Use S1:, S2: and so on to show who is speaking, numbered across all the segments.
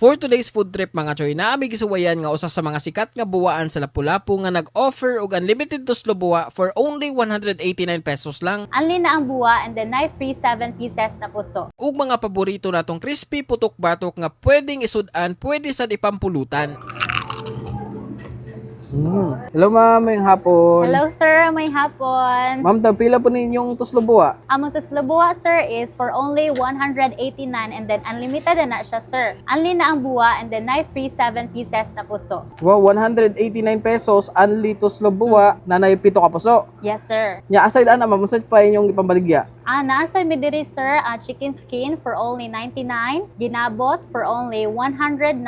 S1: For today's food trip mga choy, naami gisuwayan nga usa sa mga sikat nga buwaan sa Lapu-Lapu nga nag-offer og unlimited tuslo buwa for only 189 pesos lang.
S2: Anli na ang buwa and then knife free 7 pieces na puso.
S1: Ug mga paborito natong crispy putok batok nga pwedeng isudan, pwede sa ipampulutan. Mm. Hello ma'am, may hapon.
S2: Hello sir, may hapon.
S1: Ma'am, pila po ninyong tuslo buwa?
S2: Among tuslo buwa sir is for only 189 and then unlimited na na siya sir. Anli na ang buwa and then knife free 7 pieces na puso.
S1: Wow, 189 pesos, only tuslo buwa, nanay pito ka puso.
S2: Yes sir.
S1: Nya aside ana ma'am, sa pa inyong ipambaligya?
S2: Ah, nasa mi diri sir, ah, chicken skin for only 99, ginabot for only 109,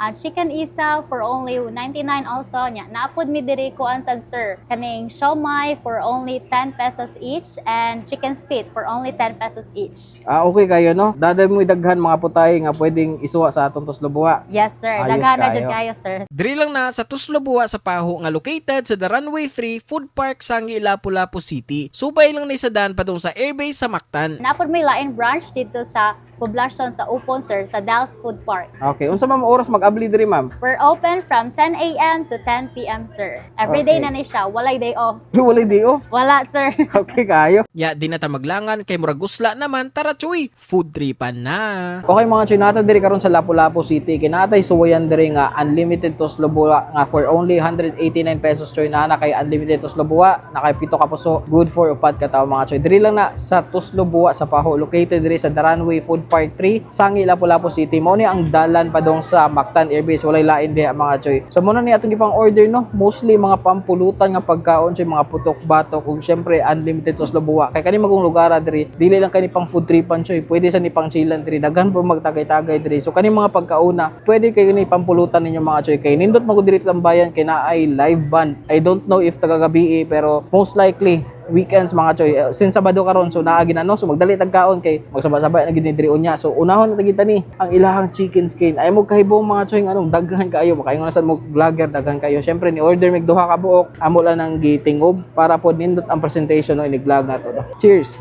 S2: ah, chicken isaw for only 99 also nya. Naapod mi diri ko ansad sir. Kaning siomai for only 10 pesos each and chicken feet for only 10 pesos each.
S1: Ah, okay kayo no? Daday mo idaghan mga putay nga pwedeng isuwa sa atong tuslo buwa.
S2: Yes sir,
S1: Ayos
S2: daghan na jud kayo sir.
S1: Diri lang na sa Tuslo Buwa sa Paho nga located sa The Runway 3 Food Park Sangi Lapu-Lapu City. Subay lang ni sa daan padung sa airbase sa Mactan.
S2: Naapod may lain branch dito sa poblasyon sa Upon sir sa Dallas Food Park.
S1: Okay, unsa ma'am oras mag-abli diri ma'am?
S2: We're open from 10 a.m. to 10 p.m. sir. Every day
S1: Okay.
S2: na ni siya, walay day off.
S1: Wala day off.
S2: Wala sir.
S1: Okay kayo. Ya, di na ta maglangan kay murag gusla naman tara chuy. Food tripan na. Okay mga chuy, nata diri karon sa Lapu-Lapu City. Kinatay suwayan diri nga unlimited tuslo buwa nga for only 189 pesos chuy na na kay unlimited tuslo buwa na kay pito ka puso. Good for upat ka tawo mga chuy. Diri lang na sa tuslo sa Paho located diri sa The Runway Food Park 3 Sangi Lapu-Lapu City. Mao ni ang dalan padong sa Mactan Airbase walay lain diha mga chuy. So muna ni atong gipang order no. Mostly mga pampulutan nga pagkaon sa mga putok batok ug syempre unlimited tuslo buwa. Kay kani magong lugar diri dili lang kani pang food tripan choy. Pwede sa ni pang chillan diri. Daghan po magtagay-tagay diri. So kani mga pagkauna, pwede kay ni pampulutan ninyo mga choy. Kay nindot magud diri tambayan kay naay live band. I don't know if taga-gabi pero most likely weekends mga choy. Eh, since Sabado karon so naa ginano so magdali tagkaon kay magsabay-sabay na gid ni diri unya so unahon na kita ni ang ilahang chicken skin. Ay mo kahibong mga choy anong daghan kayo. Makaingon na sad mo vlogger daghan kayo. Syempre ni order mig duha ka buok. Amo lang nang gitingob para pod nindot ang presentation no? Ini vlog nato no. cheers!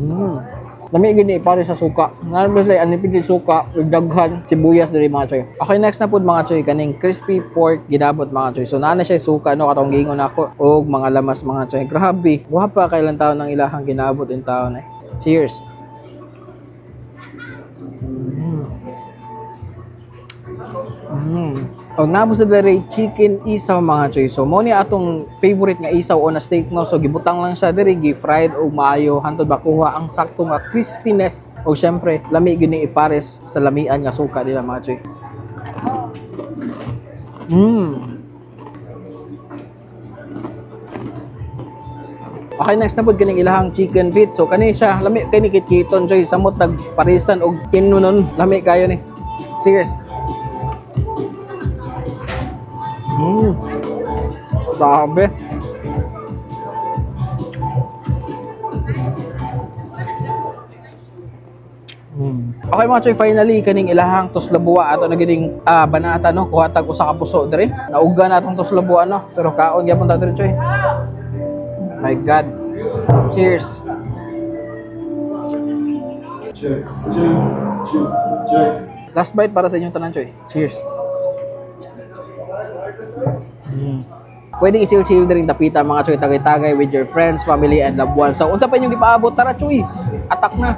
S1: Mm. Lami gini pare sa suka. Nga mas like anipid suka, ug daghan sibuyas diri mga choy. Okay, next na pud mga choy kaning crispy pork ginabot mga choy. So naa na siya suka no katong giingon ako og mga lamas mga choy. Grabe. Guwapa kailan taon ng ilahang ginabot in taon eh. Cheers. Og nabo sa diri chicken isaw mga choy. So mo ni atong favorite nga isaw o na steak no. So gibutang lang siya diri gi-fried og maayo hantod makuha ang sakto nga crispiness. Og syempre lami gini ipares sa lamian nga suka nila mga choy. Mm. Okay, next na po kining ilahang chicken feet. So kani siya, lami kay ni kitkiton joy samot nagparisan og inunon lami kayo ni. Cheers. Mm. Grabe. Mm. Okay mga choy, finally kaning ilahang tuslabuwa ato na gining ah, banata no kuha tag usa ka puso diri. Nauga na atong tuslabuwa no, pero kaon gyapon ta diri choy. My God. Cheers.
S3: check, check, check.
S1: Last bite para sa inyong tanan, Choy. Cheers. Mm. Pwede i-chill-chill din tapita mga Choy, tagay-tagay with your friends, family, and loved ones. So, unsa pa inyong ipaabot, tara Choy, atak na.